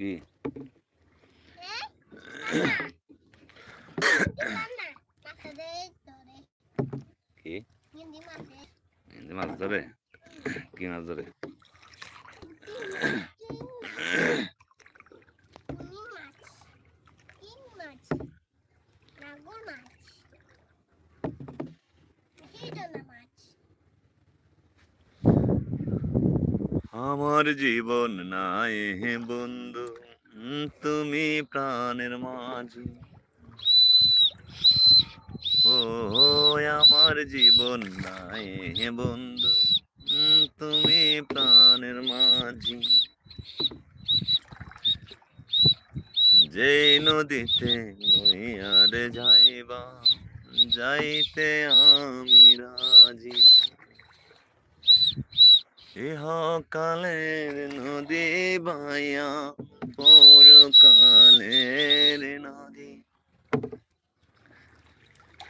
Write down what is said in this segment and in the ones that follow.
কি? কি? হিন্দি মাছ ধরে? কি মাছ ধরে? আমার জীবন নাই বন্ধু। তুমি প্রাণের মাঝি। ও আমার জীবন নাই হে বন্ধু। তুমি প্রাণের মাঝি। যে নদীতে নইয়ারে যাইবা, যাইতে আমি রাজি। ইহ কালের নদী বাইয়া পরকালের নদী।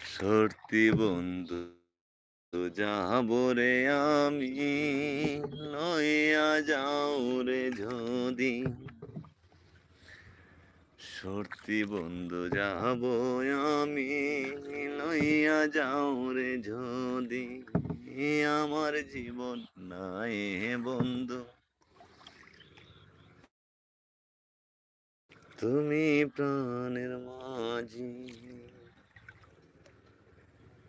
সর্তি বন্ধু, যাব রে আমি, লইয়া যাও রে যদি। সর্তি বন্ধু, যাব আমি, লইয়া যাও রে যদি। আমার জীবন নাই বন্ধু। তুমি প্রাণের মাঝি।